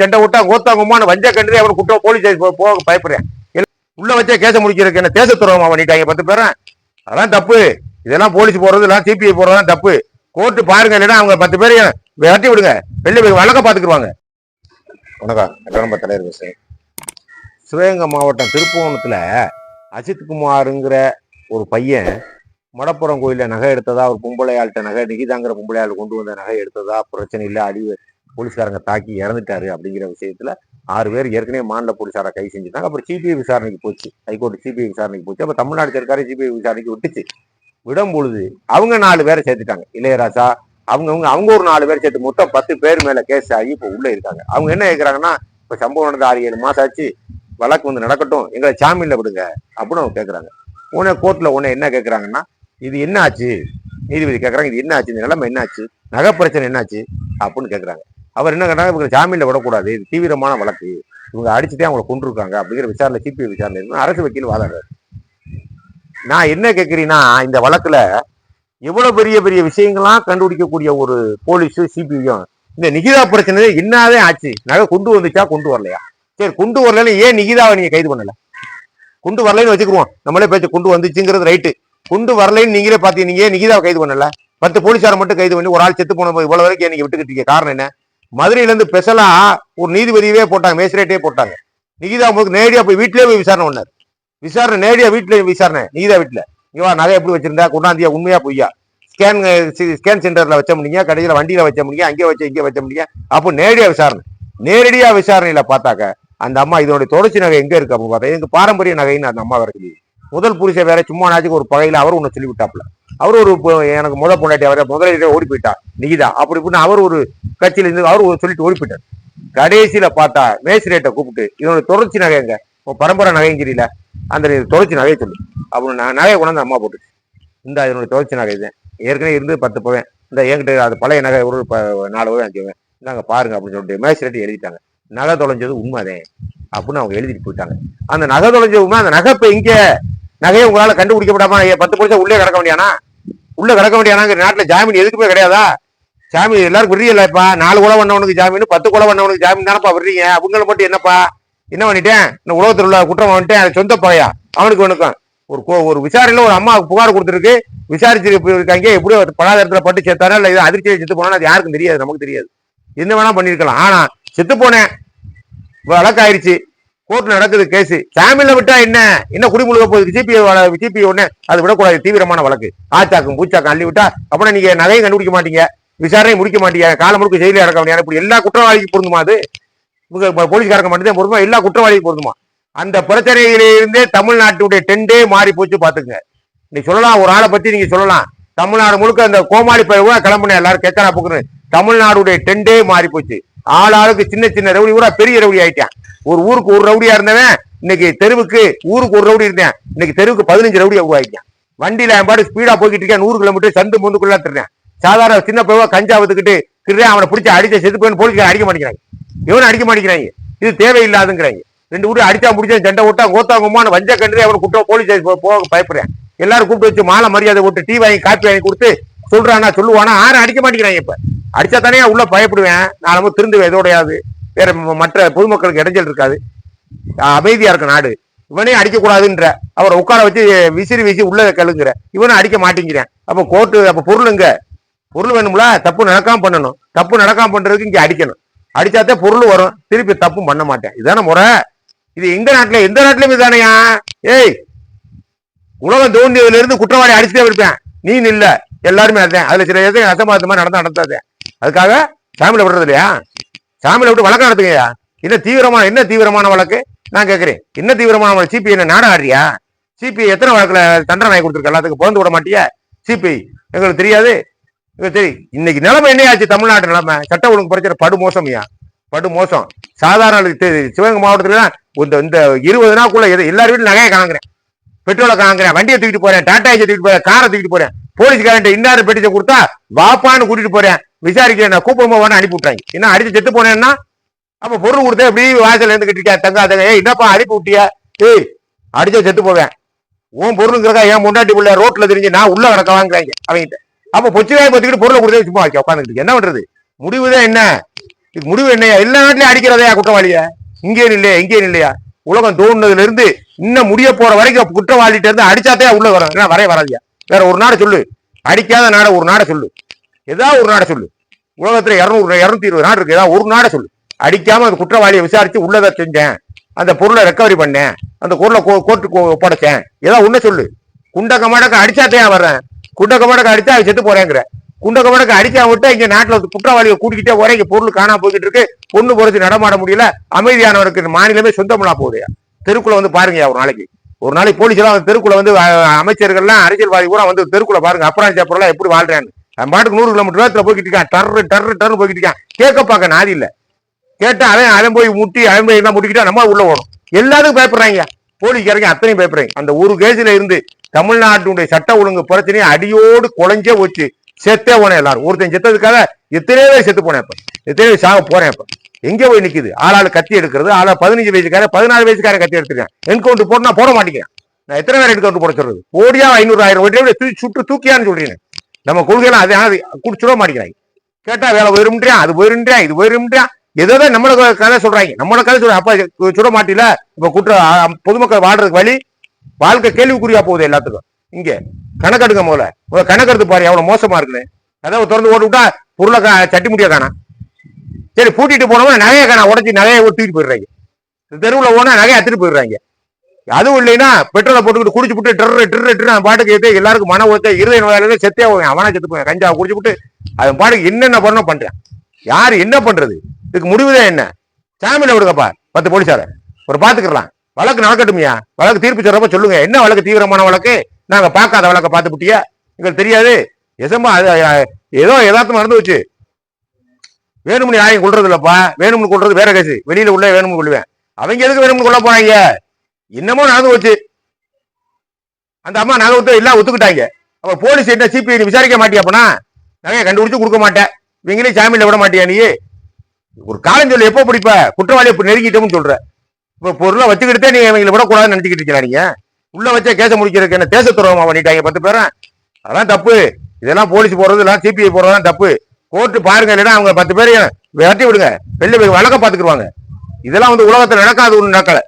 சண்டை விட்டா கோத்தாங்குமான வஞ்ச கண்டு அவன் குற்றம் போலீஸ் போக பயப்படுறேன். உள்ள வச்சே கேச முடிக்கிறதுக்கு என்ன தேச துறவமா பண்ணிட்டாங்க பத்து பேரும் அதெல்லாம் தப்பு. இதெல்லாம் போலீஸ் போறது எல்லாம் சிபிஐ போறதெல்லாம் தப்பு. கோர்ட்டு பாருங்க இல்லைன்னா அவங்க பத்து பேர் வெட்டி விடுங்க. வெளியே போய் வழக்க பாத்துக்குருவாங்க வணக்கம். நம்ம தலைவர் பேசுறேன் சிவகங்கை மாவட்டம் திருப்புவனத்தில் அஜித் குமாருங்கிற ஒரு பையன் மடப்புறம் கோயிலில் நகை எடுத்ததா ஒரு பொம்பளையாள்கிட்ட நகை நிகிதாங்கிற பொம்பளையாள் கொண்டு வந்த நகை எடுத்ததா பிரச்சனை இல்லை அழிவு. போலீஸ்காரங்க தாக்கி இறந்துட்டாரு அப்படிங்கிற விஷயத்துல ஆறு பேர் ஏற்கனவே மாநில போலீஸாரை கை செஞ்சுட்டாங்க. அப்புறம் சிபிஐ விசாரணைக்கு போச்சு. ஹைகோர்ட் சிபிஐ விசாரணைக்கு போச்சு. அப்போ தமிழ்நாடு சர்க்காரு சிபிஐ விசாரணைக்கு விட்டுச்சு. விடும் பொழுது அவங்க நாலு பேரை சேர்த்துட்டாங்க. இளையராஜா அவங்க அவங்க அவங்க ஒரு நாலு பேர் சேர்த்து மொத்தம் பத்து பேர் மேல கேஸ் ஆகி இப்போ உள்ள இருக்காங்க. அவங்க என்ன கேட்குறாங்கன்னா இப்போ சம்பவம் நடந்த ஆறு ஏழு மாசம் ஆச்சு. வழக்கு வந்து நடக்கட்டும். எங்களை ஜாமீன்ல விடுங்க அப்படின்னு அவங்க கேட்குறாங்க உடனே கோர்ட்ல உடனே என்ன கேட்குறாங்கன்னா இது என்ன ஆச்சு நீதிபதி கேட்குறாங்க இது என்ன ஆச்சு இந்த நிலைமை என்ன ஆச்சு நகை பிரச்சனை என்னாச்சு? அப்படின்னு கேட்குறாங்க அவர் என்ன கேட்டாங்க இவங்க ஜாமீனில் விடக்கூடாது. இது தீவிரமான வழக்கு. இவங்க அடிச்சுட்டே அவங்களை கொண்டிருக்காங்க அப்படிங்கிற விசாரணை சிபிஐ விசாரணை அரசு வக்கீல் வாதாடுறாரு. நான் என்ன கேட்குறீன்னா இந்த வழக்குல எவ்வளவு பெரிய பெரிய விஷயங்கள்லாம் கண்டுபிடிக்கக்கூடிய ஒரு போலீஸும் சிபிஐயும் இந்த நிகிதா பிரச்சனை என்னதே ஆச்சு. நகை கொண்டு வந்துச்சா கொண்டு வரலையா? சரி கொண்டு வரலன்னு ஏன் நிகிதாவை நீங்க கைது பண்ணல? கொண்டு வரலைன்னு வச்சுக்குவோம் நம்மளே பேச்சு கொண்டு வந்துச்சுங்கிறது ரைட்டு. கொண்டு வரலைன்னு நீங்களே பாத்தீங்க நீங்க ஏன் நிகிதாவை கைது பண்ணல? பத்து போலீஸாரை மட்டும் கைது பண்ணி ஒரு ஆள் செத்து போன இவ்வளவு வரைக்கும் நீங்கள் நீங்க விட்டுக்கிட்டு இருக்கீங்க காரணம் என்ன? மதுரையிலேருந்து பெசலாம் ஒரு நீதிபதியவே போட்டாங்க மேஜிஸ்ட்ரேட்டே போட்டாங்க. நிகிதா உங்களுக்கு நேரடியாக போய் வீட்டிலே போய் விசாரணை பண்ணார். விசாரணை நேரடியாக வீட்டில் விசாரணை நிகிதா வீட்டில். இங்க வா நகை எப்படி வச்சிருந்தா கொண்டாந்தியா உண்மையா பொய்யா? ஸ்கேன் ஸ்கேன் சென்டரில் வச்ச முடியுங்க கடையில் வண்டியில் வச்ச முடியுங்க அங்கே வச்ச இங்கே வச்ச முடியுங்க அப்போ நேரடியாக விசாரணை. நேரடியாக விசாரணையில் பார்த்தாக்க அந்த அம்மா இதனுடைய தொடர்ச்சி நகை எங்கே இருக்கு அப்படின்னு பார்த்தா எனக்கு பாரம்பரிய நகைன்னு அந்த அம்மா வேற சொல்லி முதல் புருஷன் வேற சும்மா நாச்சுக்கு ஒரு பகையில் அவர் ஒன்று சொல்லிவிட்டாப்புல. அவர் ஒரு எனக்கு முத பொண்டாட்டி அவரை முதலீடு ஓடி போயிட்டார். நிகிதா. அப்படி இப்படின்னு அவர் ஒரு கட்சியில இருந்து அவர் சொல்லிட்டு ஓடி போயிட்டார். கடைசியில பார்த்தா மேசிரேட்டை கூப்பிட்டு இதனுடைய தொடர்ச்சி நகை எங்க? பரம்பரை நகைங்கிறீல அந்த தொடர்ச்சி நகையை சொல்லு. அப்படின்னு நான் நகையை கொண்டாந்து அம்மா போட்டு இந்த இதனுடைய தொடர்ச்சி நகை இது. ஏற்கனவே இருந்து பத்து பவன். இந்த என்கிட்ட அது பழைய நகை ஒரு நாலு பவன் அஞ்சு போவேன். இந்தாங்க பாருங்க அப்படின்னு சொல்லிட்டு மேஜிஸ்ட்ரேட் எழுதிட்டாங்க. நகை தொலைஞ்சது உண்மைதே அப்படின்னு அவங்க எழுதிட்டு போயிட்டாங்க. அந்த நகை தொலைஞ்சது உண்மை அந்த நகை இப்போ இங்கே நகையை உங்களால் கண்டுபிடிக்கப்படாம பத்து போலீஸா உள்ளே கிடக்க வேண்டியானா உள்ள கிடக்க வேண்டியானாங்க நாட்டில் ஜாமீன் எதுக்குமே கிடையாதா? ஜாமீன் எல்லாருக்கும் விடுறீங்களா இப்ப? நாலு குலம் பண்ணவனுக்கு ஜாமீன் பத்து குலம் பண்ணவனுக்கு ஜாமீன் தானப்பா விடுறீங்க? அவங்களை மட்டும் என்னப்பா? என்ன பண்ணிட்டேன்? இந்த உலகத்தில் உள்ள குற்றம் வந்துட்டேன். அது சொந்த பகையா? அவனுக்கு வணக்கம் ஒரு கோ- ஒரு விசாரணையில் ஒரு அம்மா புகார் கொடுத்துருக்கு. விசாரிச்சு இப்ப இருக்காங்க எப்படியோ பலாதாரத்துல பட்டு சேர்த்தாரா இல்லை இது அதிர்ச்சியை செத்து போனா அது யாருக்கும் தெரியாது நமக்கு தெரியாது. என்ன வேணா பண்ணியிருக்கலாம். ஆனா செத்து போனேன். வழக்காயிருச்சு. கோர்ட் நடக்குது கேஸ். ஜாமீன்ல விட்டா என்ன? என்ன குடிமுழுக போகுது. சிபி ஜிபி ஒண்ணு அது விடக்கூடாது. தீவிரமான வழக்கு. ஆச்சாக்கும் பூச்சாக்கும் அள்ளி விட்டா அப்புறம் நீங்க நகையும் கண்டுபிடிக்க மாட்டீங்க. விசாரணை முடிக்க மாட்டீங்க. காலம் முழுக்க ஜெயில இறக்க முடியாது இப்படி எல்லா குற்றவாளிக்கும் பொருந்துமா அது? போலீஸ்காரங்க மட்டும்தான் பொருந்துமா? எல்லா குற்றவாளிக்கும் பொருந்துமா? அந்த பிரச்சனையிலிருந்தே தமிழ்நாட்டுடைய டெண்டே மாறி போச்சு பாத்துங்க நீ சொல்லலாம் ஒரு ஆளை பத்தி நீங்க சொல்லலாம். தமிழ்நாடு முழுக்க அந்த கோமாளி பயிர் கிளம்புனேன். எல்லாரும் கேட்கறா போக்குன்னு. தமிழ்நாடுடைய டெண்டே மாறி போச்சு ஆள் ஆளுக்கு சின்ன சின்ன ரவுடி கூட பெரிய ரவுடி ஆயிட்டான். ஒரு ஊருக்கு ஒரு ரவுடியா இருந்தவன் இன்னைக்கு தெருவுக்கு ஊருக்கு ஒரு ரவுடி இருந்தேன். இன்னைக்கு தெருவுக்கு பதினஞ்சு ரவுடி ஆகிட்டான் வண்டியில என் பாட்டு ஸ்பீடா போய்கிட்டு இருக்கேன். நூறு கிலோமீட்டர் சந்து முந்துக்குள்ள திருறேன் சாதாரண சின்ன பையவா கஞ்சா வித்துக்கிட்டு திருறேன் அவனை பிடிச்சி அடிச்ச செத்து போய் போலீஸ்கார அடிக்க மாட்டேங்கிறாங்க. இவனை அடிக்க மாட்டேங்கிறாங்க. இது தேவையில்லாதுங்கிறாங்க. ரெண்டு ஊரும் அடிச்சா முடிச்சா சண்டை விட்டா கோத்தாங்குமான வஞ்ச கண்டு அவனை குற்றம் போலீஸ் போக பயப்படுறேன். எல்லாரும் கூப்பிட்டு வச்சு மாலை மரியாதை விட்டு டீ வாங்கி காப்பி வாங்கி கொடுத்து சொல்றானா சொல்லுவானா யாரும் அடிக்க மாட்டேங்கிறாங்க இப்ப. அடிச்சா தானே உள்ள பயப்படுவேன். நான் நம்ம திருந்துவேன் எதோடையாவது வேற மற்ற பொதுமக்களுக்கு இடைஞ்சல் இருக்காது. அமைதியாக அமைதியா இருக்க நாடு. இவனே அடிக்கக்கூடாதுன்ற. அவரை உட்கார வச்சு விசிறி வீசி உள்ள கழுங்குற இவனும் அடிக்க மாட்டேங்கிறேன். அப்ப கோர்ட்டு அப்ப பொருளுங்க பொருள் வேணும்ல? தப்பு நடக்காம பண்ணணும். தப்பு நடக்காம பண்றதுக்கு இங்க அடிக்கணும். அடிச்சாத்தே பொருள் வரும். திருப்பி தப்பும் பண்ண மாட்டேன். இதுதானே முறை. இது எங்க நாட்டுல எந்த நாட்டுலயும் இதுதானையா ஏய் உலகம் தோண்டியதுல இருந்து குற்றவாளி அடிச்சுட்டே இருப்பேன். நீ நில்ல. எல்லாருமே அதேன். அதுல சில எதுவும் அசம்பாதமா நடந்தா நடந்தாதேன் அதுக்காக சாமியில விடுறது இல்லையா? சாமியில் விட்டு வழக்கம் நடத்துங்கய்யா. என்ன தீவிரமான என்ன தீவிரமான வழக்கு? நான் கேட்குறேன் என்ன தீவிரமான வழக்கு? சிபிஐ என்ன நாடா ஆடுறியா? சிபிஐ எத்தனை வழக்கில் தண்டனை வாங்கி கொடுத்துருக்க? எல்லாத்துக்கும் பிறந்து விட மாட்டியா? சிபிஐ. எங்களுக்கு தெரியாது. சரி இன்னைக்கு நிலைமை என்ன ஆச்சு தமிழ்நாட்டு நிலைமை. சட்ட ஒழுங்கு பிரச்சனை படு மோசம்யா? படு மோசம். சாதாரண சிவகங்கை மாவட்டத்துல இந்த இந்த இருபது நாளுக்குள்ள எது- எல்லார் வீட்டுல நகையை காங்குறேன் பெட்ரோலை காங்குறேன் வண்டியை தூக்கிட்டு போறேன். டாடா ஏஜை தூக்கிட்டு போறேன். காரை தூக்கிட்டு போறேன். போலீஸ்காரன் இன்னாரு பெட்டிச்சை கொடுத்தா வாப்பான்னு கூட்டிட்டு போறேன். விசாரிக்க நான் கூப்பிடும் போவான்னு அனுப்பி விட்டாங்க என்ன அடிச்சு செத்து போனேன்னா அப்ப பொருள் கொடுத்தா இப்படி வாசல்ல இருந்து கிட்டிருக்கா தங்கா தங்க. ஏய் என்னப்பா அனுப்பி விட்டியா? ஏய் அடிச்சா செத்து போவேன். உன் பொருளுங்கிறக்கா என் முன்னாடி உள்ள ரோட்ல தெரிஞ்சு நான் உள்ள கிடக்க வாங்குறாங்க அவங்கிட்ட அப்ப பொச்சுவாய் பத்திக்கிட்டு பொருளை கொடுத்தே சும்மா வைக்க உட்காந்துக்கிட்டு என்ன பண்றது? முடிவுதான் என்ன? இதுக்கு முடிவு என்னையா? எல்லா நாட்டிலயும் அடிக்கிறதையா குற்றவாளியா? இங்கே இல்லையா இங்கே இல்லையா? உலகம் தோணுனதுல இருந்து இன்னும் முடிய போற வரைக்கும் குற்றவாளிகிட்ட இருந்து அடிச்சாதே உள்ள வரும். இல்லைன்னா வரவே வராதியா? வேற ஒரு நாடை சொல்லு. அடிக்காத நாடை ஒரு நாடை சொல்லு. ஏதாவது ஒரு நாடை சொல்லு. உலகத்தில் இரநூறு இரநூத்தி இருபது நாடு இருக்கு. ஏதாவது ஒரு நாடை சொல்லு. அடிக்காமல் அந்த குற்றவாளியை விசாரித்து உள்ளதை செஞ்சேன். அந்த பொருளை ரெக்கவரி பண்ணேன். அந்த பொருளை கோ- கோர்ட்டுக்கு ஒப்படைச்சேன். ஏதாவது ஒன்று சொல்லு. குண்டக்க மடக்க அடிச்சாத்தையா வர்றேன். குண்டக்க மடக்க அடிச்சா செத்து போறேங்கிற. குண்டக்க மடக்க அடிச்சா விட்டு இங்க நாட்டில் குற்றவாளியை கூட்டிக்கிட்டே ஒரே இங்க பொருள் காணாம போய்கிட்டு இருக்கு. பொண்ணு பொறுத்து நடமாட முடியல. அமைதியானவருக்கு இந்த மாநிலமே சொந்தமில்லா போகுதுயா தெருக்குள்ள வந்து பாருங்க ஒரு நாளைக்கு. ஒரு நாளைக்கு போலீஸ் எல்லாம் வந்து தெருக்குள்ள வந்து அமைச்சர்கள்லாம் அரசியல்வாதி கூட வந்து தெருக்குள்ள பாருங்க. அப்புறம் எப்படி வாழ்றேன்னு. அவன் பாட்டுக்கு நூறு கிலோமீட்டர் வேகத்துல போய்கிட்டு இருக்கான். டர்ரு டர்ரு டர்னு போய்கிட்டு இருக்கான். கேட்க பார்க்க நாதி இல்லை. கேட்டால் அவன் அவன் போய் முட்டி அவன் போய் எல்லாம் முட்டிக்கிட்டா நம்ம உள்ள ஓடும். எல்லாத்துக்கும் பயப்படுறாங்க. போலீஸ்காரங்க அத்தனையும் பயப்படுறாங்க. அந்த ஒரு கேஜில் இருந்து தமிழ்நாட்டுடைய சட்ட ஒழுங்கு பிரச்சனையை அடியோடு குழஞ்சே வச்சு செத்தே போனேன் எல்லாரும். ஒருத்தன் செத்ததுக்காக எத்தனையோ பேர் செத்து போனேன் இப்போ. எத்தனையோ சாக போறேன் இப்போ. எங்கே போய் நிற்கிது ஆளாள் கத்தி எடுக்கிறது. ஆளா பதினஞ்சு வயசுக்கார பதினாறு வயசுக்கார கத்தி எடுத்துருக்கேன். என்கவுண்டர் போட்டு நான் போட மாட்டேங்கிறேன். நான் எத்தனை பேர் என்கவுண்டர் போட சொல்றது? ஓடியா ஐநூறு ஆயிரம் ஓடி தூக்கி சுட்டு தூக்கியான்னு சொல்றீங்க. நம்ம கொள்கையெல்லாம் அது குடிச்சிட குடிச்சுட மாட்டேங்கிறாங்க. கேட்டா வேலை போயிரும்ன்றியான் அது போயிருன்றியான் இது போயிருன்றியான் ஏதோ நம்மளோட கதை சொல்றாங்க. நம்மளோட கதை சொல்ற அப்ப சுட மாட்டில இப்ப குற்ற பொதுமக்கள் வாடுறதுக்கு வழி? வாழ்க்கை கேள்விக்குறியா போகுது எல்லாத்துக்கும். இங்க கணக்கெடுங்க முதல்ல. முதல்ல கணக்கெடுத்து பாரு எவ்வளவு மோசமா இருக்குன்னு. கதவை திறந்து ஓட்டு விட்டா பொருளை கா- சட்டி முடியா காணா. சரி பூட்டிட்டு போனோம்னா நகையை காணா உடச்சி நகையை ஒட்டிட்டு போயிடுறாங்க. தெருவில் போனா நகையை அத்துட்டு போயிடுறாங்க. அதுவும் இல்லைன்னா பெட்ரோலை போட்டுக்கிட்டு குடிச்சு விட்டு டர்ரு டர்ரு டர்ரு அவன் பாட்டுக்கு ஏத்து எல்லாருக்கும் மன ஒத்த இருதய நோயாளில செத்தே போவேன் அவனா செத்து போவேன். கஞ்சாவை குடிச்சு விட்டு அவன் பாட்டுக்கு என்னென்ன பண்ணணும் பண்றான். யார் என்ன பண்றது? இதுக்கு முடிவுதான் என்ன? ஜாமீன் விடுங்கப்பா பத்து போலீஸார ஒரு பாத்துக்கலாம் வழக்கு நடக்கட்டுமையா? வழக்கு தீர்ப்பு சொல்றப்ப சொல்லுங்க. என்ன வழக்கு? தீவிரமான வழக்கு? நாங்க பார்க்காத வழக்க பார்த்து விட்டியா எங்களுக்கு தெரியாது. எசமா அது ஏதோ எதார்த்தமாக நடந்து வச்சு வேணும்னு யாரையும் கொள்றது இல்லப்பா வேணும்னு கொள்றது வேற கேசு வெளியில உள்ள வேணும்னு கொள்ளுவேன் அவங்க எதுக்கு வேணும்னு கொல்ல போறாங்க? என்னமோ நடந்து போச்சு. அந்த அம்மா நகை ஒத்து எல்லாம் ஒத்துக்கிட்டாங்க. அப்ப போலீஸ் என்ன சிபிஐ விசாரிக்க மாட்டியா அப்பனா? நகையை கண்டுபிடிச்சு கொடுக்க மாட்டேன். இவங்களே ஜாமீன்ல விட மாட்டியா நீ ஒரு காலம் சொல்லி எப்போ பிடிப்ப? குற்றவாளியை நெருங்கிட்டோம்னு சொல்ற. இப்ப பொருளை வச்சுக்கிட்டே நீ இவங்களை விடக்கூடாதுன்னு நினைச்சுக்கிட்டு இருக்கிறா நீங்க? உள்ள வச்ச கேச முடிக்கிறதுக்கு என்ன தேச துறவமா பண்ணிட்டாங்க பத்து பேரும் அதெல்லாம் தப்பு. இதெல்லாம் போலீஸ் போறது எல்லாம் சிபிஐ போறதெல்லாம் தப்பு. கோர்ட்டு பாருங்க இல்லைன்னா அவங்க பத்து பேரையும் விரட்டி விடுங்க. வெளில போய் வழக்க பாத்துக்குருவாங்க இதெல்லாம் வந்து உலகத்துல நடக்காது ஒண்ணு நடக்கலை.